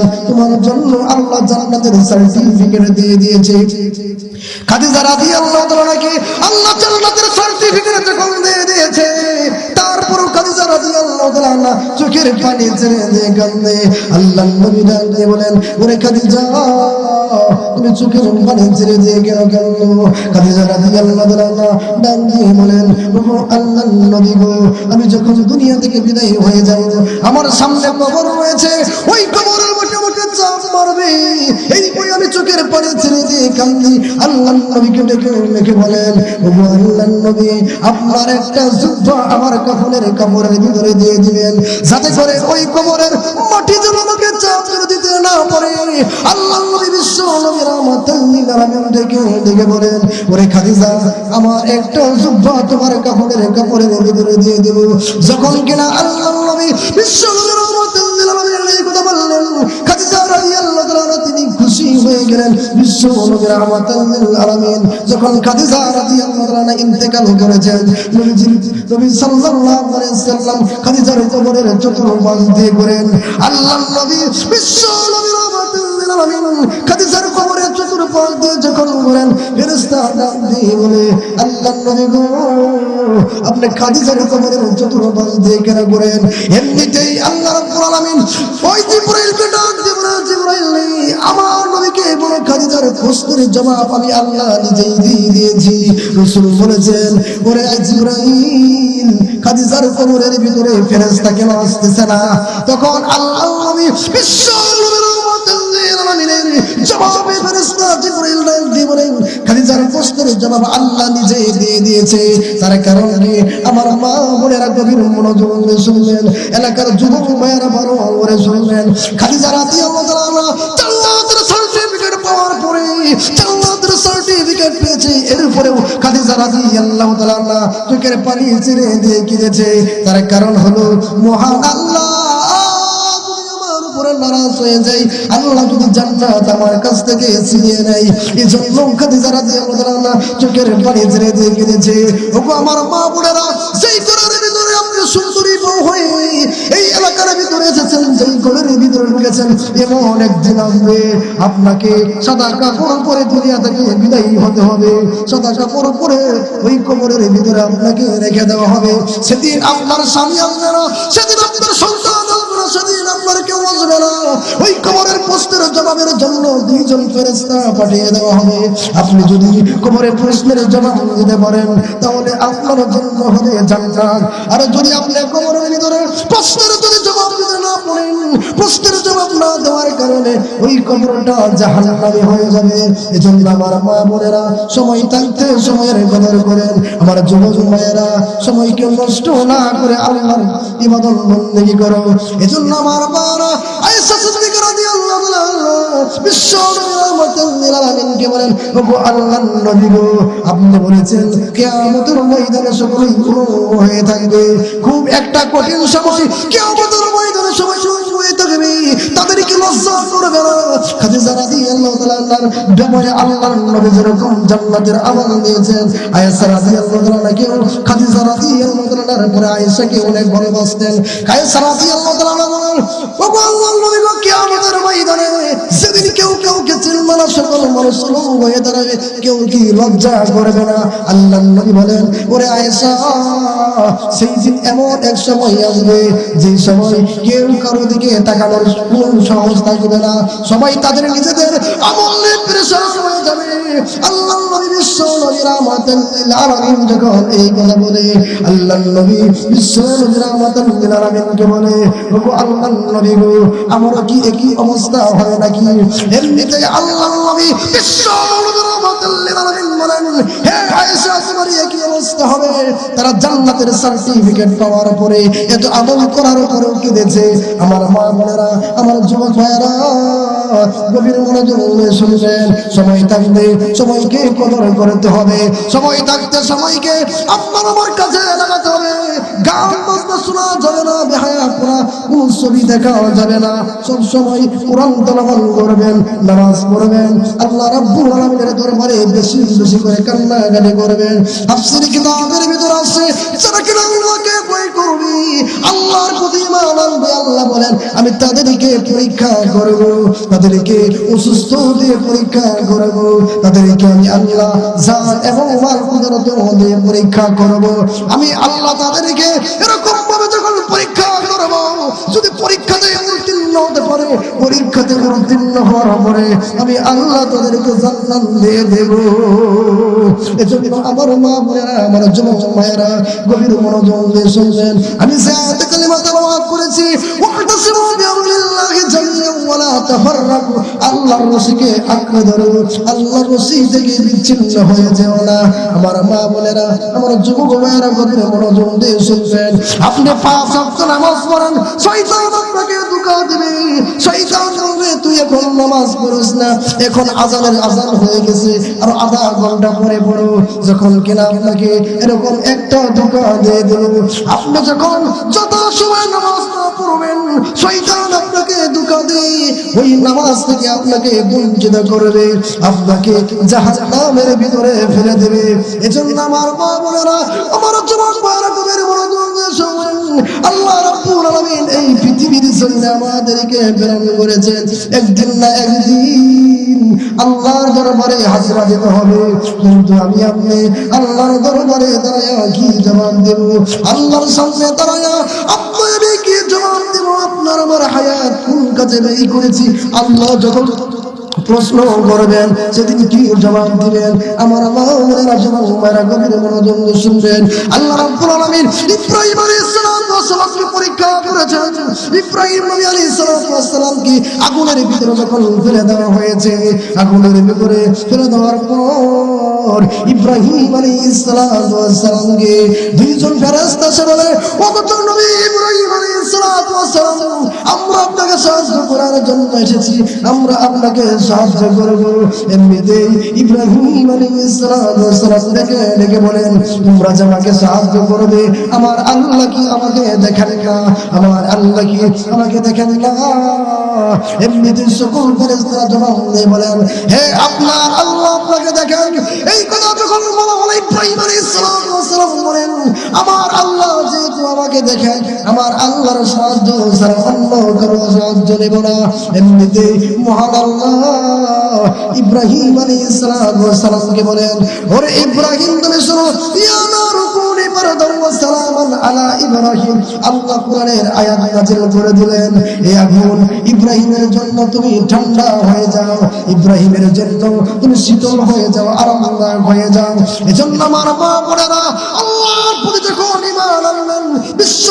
তোমার জন্য আল্লাহ জান্নাতের সার্টিফিকেট দিয়ে দিয়েছে। খাদিজা আল্লাহ জান্নাতের সার্টিফিকেট যখন দিয়ে দিয়েছে তারপর খাদিজা চোখের পানি ছেড়ে দিয়ে কান্দে আল্লাহ নবী বলেন, ওরে খাদিজা, তুমি চোখের পানি ছেড়ে দিয়ে কেন দিয়ে বলেন আল্লাহ নবী গো, আমি যখন দুনিয়া থেকে বিদায় হয়ে যাব আমার সামনে কবর রয়েছে। ওই কবরের আমি চোখের পানি ছেড়ে দিয়ে কান্দি। আল্লাহ নবীকে ডেকে ডেকে বলেন আল্লাহ নবী, আপনার একটা যুদ্ধ আমার কাপড়ের কাপড়ের ভিতরে দিয়ে দিবেন। যাতে করে ওই কবরের মাটি যেন আমাকে চাপ দিতে না পারে। আল্লাহ নবী বিশ্ব নবী রহমাতুল লিল আলামিন ডেকে ডেকে বলেন, ওরে খাদিজা, আমার একটা যুদ্ধ তোমার কাপড়ের কাপড়ের ভিতরে দিয়ে দেব। যখন কিনা আল্লাহ নবী বিশ্ব গেলেন বিশ্ব রহমাতুল আলামিন। যখন খাদিজা ইন্তেকাল করেছেন কবরের দিয়ে দিয়ে আপনি খাদিজার কবরের দিয়ে কেন করেন? এমনিতেই আল্লাহ রাব্বুল খাদিজার প্রশ্নের জবাব আমি আল্লাহ নিজেই দিয়ে দিয়েছি। রাসূল বলেছেন, ওরে খাদিজার কবরের ভিতরে ফেরেশতা কেন আসতেছে না। তখন আল্লাহ নবী বিশ্ব আমার এলাকার যুবক তাআলা জান্নাতের সার্টিফিকেট পাওয়ার পরে জান্নাতের সার্টিফিকেট পেয়েছে। এরপরেও খাদিজা চোখের পানি ছেড়ে দিয়ে কিনেছে তার কারণ হলো, মহান আল্লাহ কাছ থেকে তাআলা চোখের পানি ছেড়ে দিয়ে ওগো আমার মা বোনেরা সেই আপনি সুন্দরী এলাকার ভিতরে এসেছেন, যেই ঘরের ভিতরে ঢুকেছেন, এমন একদিন আসবে। আপনাকে সাদা কাপড় পরে দুনিয়া থেকে বিদায়ী হতে হবে। সাদা কাপড় পরে ওই কবরের ভিতরে আপনাকে রেখে দেওয়া হবে। সেদিন আপনার স্বামী আসবে না, সেদিন আপনার সন্তান আসবে না, সেদিন আপনার কেউ আসবে না। ওই কবরের প্রশ্নের জবাবের জন্য দুইজন ফেরেস্তা পাঠিয়ে দেওয়া হবে। আপনি যদি কোমরের প্রশ্নের জবাব দিতে পারেন, তাহলে আপনার জন্য হবে জান্নাত। আর যদি আপনি কবরের ভিতরে প্রশ্নের যদি প্রশ্নের জবাব না দেওয়ার কারণে ওই কবরটা জাহান্নামে হয়ে যাবে। এজন্য আমার মা বোনেরা, সময় থাকতে সময়ের কদর করেন। আমার যুবক সময়কে নষ্ট না করে আল্লাহর ইবাদত বন্দেগী করো। এজন্য আমার মারা আয়েশা রাদিয়াল্লাহু তাআলা বিশ্ব বলেন, ওগো আল্লাহর নবী গো, আপনি বলেছেন কিয়ামতের ময়দানে গুণ হয়ে থাকবে। খুব একটা কঠিন সময় কিয়ামতের ময়দানে সবাই লজ্জা করবে না খাদিজা রাদিয়াল্লাহু তাআলার ব্যাপারে আল্লাহর নবী যেরকম জান্নাতের আমাল দিয়েছেন আয়েশা রাদিয়াল্লাহু তাআলা কেউ খাদিজা রাদিয়াল্লাহু তাআলার পরে তাআলা আল্লাহর সকল মানুষ উলঙ্গ হয়ে দাঁড়াবে, কেউ কি লজ্জা করবে না? আল্লাহ নবী বলেন, ওরে আয়েশা, সেই দিন এমন এক সময় আসবে, যে সময় কেউ কারও দিকে তাকানোর কোন সাহস থাকবে না। সবাই তাদের নিজেদের আমল নিয়ে প্রেসার হয়ে যাবে। আল্লাহ নবী আমারও কি একই অবস্থা হয় নাকি? এমনিতে তারা পাওয়ার পরে আমার আমার সময় থাকতে সময়কে কদর করতে হবে। সময় থাকতে সময়কে আপনার আমার কাছে লাগাতে হবে। গান বাজনা শোনা যাবে না, বেহায়া করা কোন ছবি দেখা যাবে না। সব সময় কোরআন তেলাওয়াত করবেন, নামাজ পড়বেন। আল্লাহ রাব্বুল আলামিনের দরবারে বেশি বেশি করে কান্নাকাটি করবেন। আফসির কিতাবের ভিতর আছে, যারা কিনা করবে আল্লাহর প্রতি ইমান আনবে, আল্লাহ বলেন, আমি তাদেরকে পরীক্ষা করব, তাদেরকে অসুস্থ দিয়ে পরীক্ষা করব, তাদেরকে আমি আল্লাহ জান এবং আমার কুদরতে দিয়ে পরীক্ষা করব। আমি আল্লাহ তাদেরকে উত্তীর্ণ হওয়ার পরে আমি আল্লাহ তাদেরকে জান্নাত দিয়ে দেব। এজন্য আমার মা বোনেরা, আমার যুবক মায়েরা গভীর মনোযোগ দিয়ে শুনবেন। আমি সায়াতে কালিমা তেলাওয়াত করেছি ওয়াতাসিমু বিআমরিল্লাহি জামিআন ওয়া লা তাফাররাকু। আল্লাহর রশিকে আঁকড়ে ধরো। আল্লাহর রশি থেকে বিচ্ছিন্ন হয়ে যেও না। আমার মা বোনেরা, আমার যুবক মায়েরা গভীর মনোযোগ দিয়ে শুনবেন। আপনি পাঁচ ওয়াক্ত নামাজ পড়েন, শয়তান আপনাকে ধোঁকা দিবে। শয়তান এখন নামাজ পড়িস না, এখন আজানের আজান হয়ে গেছে, আর আধা ঘণ্টা পরে পড়ো, যখন কিনা আপনাকে এরকম একটা ধোঁকা দিয়ে দিল আপনি যখন যত সময় নামাজ না পড়বেন, শয়তান আপনাকে ধোঁকা দিয়ে, ওই নামাজ থেকে আপনাকে বঞ্চিত করবে, আপনাকে জাহান্নামের ভিতরে ফেলে দেবে। এজন্য আমার মা বোনেরা জন্য আমাদেরকে প্রেরণ করেছেন একদিন না একদিন আল্লাহর দরবারে হাজিরা দিতে হবে। কিন্তু আমি আপনি আল্লাহর দরবারে দাঁড়ায় কি জবান দেব? আল্লাহর সামনে দাঁড়ায় আপনি কি জবাব দেব? আপনার আমার হায়াত কোন কাজে ব্যয় করেছি? আল্লাহ যখন প্রশ্ন করবেন, সেদিন কি জবাব দিবেন? আমার মাওলানা মনোযোগ শুনবেন। আল্লাহ রাব্বুল আলামিন ইব্রাহিম আলাইহিস সালাম পরীক্ষা করেছেন। ইব্রাহিম নবী আলাইহিস সালামকে আগুনের ভিতরে যখন ফেলে দেওয়া হয়েছে, আগুনের ভিতরে ফেলে দেওয়ার পর ইব্রাহিম আলাইহিস সালামকে দুইজন ফেরেশতা বলে, ওগো নবী ইব্রাহিম আলাইহিস সালাম আমরা আপনাকে সাহায্য করার জন্য এসেছি। আমরা আপনাকে সাহায্য করব। এমনিতেই ইব্রাহিম ডেকে ডেকে বলেন, তোমরা যে আমাকে সাহায্য করবে, আমার আল্লাহ কি আমাকে দেখেন না? আমার আল্লাহ কি আমাকে দেখেন না? এমনিতে সকল ফেরেশতারা জবাব বলেন, হে আপনার আল্লাহ আপনাকে দেখেন। এই কথা যখন বলা হলো, ইব্রাহিম আলাইহিস সালাম বলেন, আমার আল্লাহ যেহেতু আমাকে দেখেন, আমার আল্লাহর সাহায্য ছাড়া অন্য সাহায্য নেব না ইব্রাহিমের জন্য তুমি ঠান্ডা হয়ে যাও, ইব্রাহিমের জন্য তুমি শীতল হয়ে যাও, আরামদায়ক হয়ে যাও। এজন্য আমার মা বোনেরা, আল্লাহর প্রতি যখন আনবেন বিশ্ব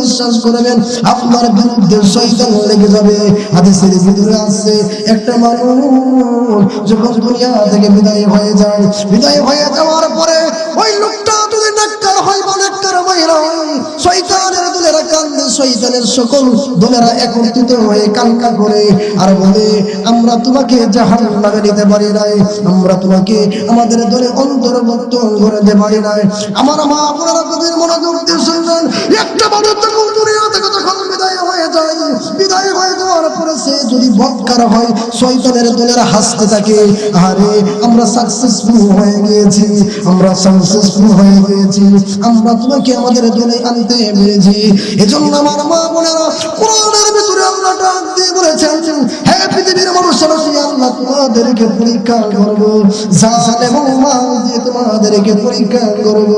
বিশ্বাস করবেন, আপনার বিরুদ্ধে শৈতান লেগে যাবে। হাদিসের ভিতরে আসছে একটা মানুষ যখন দুনিয়া থেকে বিদায় হয়ে যায়, বিদায় হয়ে যাওয়ার পরে শয়তানের সকল দলেরা একত্রিত হয়ে কালকা করে আর বলে, আমরা তোমাকে জাহান নামে নিতে পারি নাই। আমরা তোমাকে আমাদের দলে অন্তর্ভুক্ত করে দিতে পারি নাই। আমার মা আপনারা কবির মনোযোগ দিয়ে শুনবেন। একটা মানুষ যখন দুনিয়া থেকে যখন বিদায় হয়ে যায়, বিদায় হয়ে যাওয়ার পরে সে যদি বৎকার হয়, শয়তানের দলেরা হাসতে থাকে, আরে, আমরা সাকসেসফুল হয়ে গিয়েছি, আমরা সাকসেসফুল হয়ে গিয়েছি, আমরা তোমাকে আমাদের দলে আনতে পেরেছি। এজন্য আমার মা বোনেরা, কোরআনের ভিতরে আমরা ডাক দিয়ে বলেছেন, হে পৃথিবীর মানুষেরা আল্লাহ তোমাদেরকে পরীক্ষা করব জান এবং মাল দিয়ে তোমাদেরকে পরীক্ষা করব।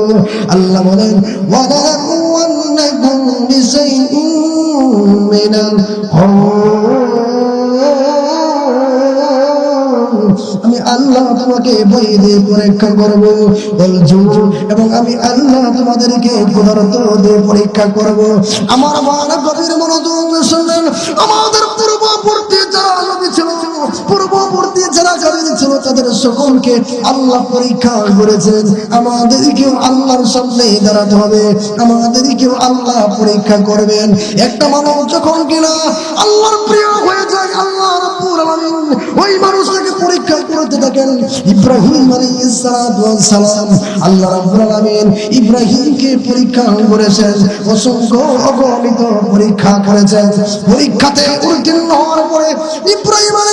আল্লাহ বলেন ওয়ালাকুন্নাকুম বিশাইইন আমি আল্লাহ তোমাকে বই দিয়ে পরীক্ষা করব এবং আমি আল্লাহ তোমাদেরকে ক্ষুধারত দিয়ে পরীক্ষা করব। আমার মারা গভীর মনোযোগ শুনলেন আমাদের পূর্ববর্তী যারা ছিল পূর্ববর্তী যারা কাবিল ছিল তাদের সকলকে আল্লাহ পরীক্ষা করেছেন আমাদেরকেও আল্লাহর সামনে দাঁড়াতে হবে। আমাদেরকেও আল্লাহ পরীক্ষা করবেন। একটা মানুষ যখন কিনা আল্লাহর প্রিয় হয়ে যায়, আল্লাহ ওই মানুষটাকে পরীক্ষা করতে থাকেন। ইব্রাহিম সালাম আল্লাহ রাব্বুল ইব্রাহিমকে পরীক্ষা করেছেন। অসংখ্য অগণিত পরীক্ষা করেছেন। পরীক্ষাতে উত্তীর্ণ হওয়ার পরে ইব্রাহিম সালামকে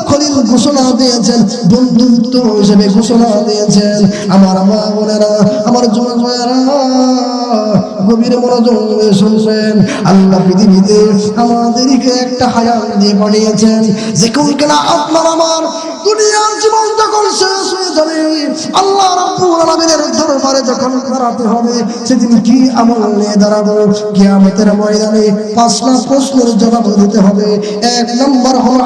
ঘোষণা দিয়েছেন, বন্ধুত্ব হিসেবে ঘোষণা দিয়েছেন। আমার মা বোনেরা, আমার যুবক ভাইয়েরা গভীর মনোযোগ দিয়ে শুনবেন আল্লাহ পৃথিবীতে আমাদেরকে একটা হায়াত দিয়ে পাঠিয়েছেন। যে কোন কিনা আপনার আমার দুনিয়ার জীবন যখন শেষ হয়ে যাবে, আল্লাহ রাব্বুল দরবারে যখন দাঁড়াতে হবে, সেদিন কি আমল নিয়ে দাঁড়াবো? কিয়ামতের ময়দানে পাঁচটা প্রশ্নের জবাব দিতে হবে। এক নম্বর হলো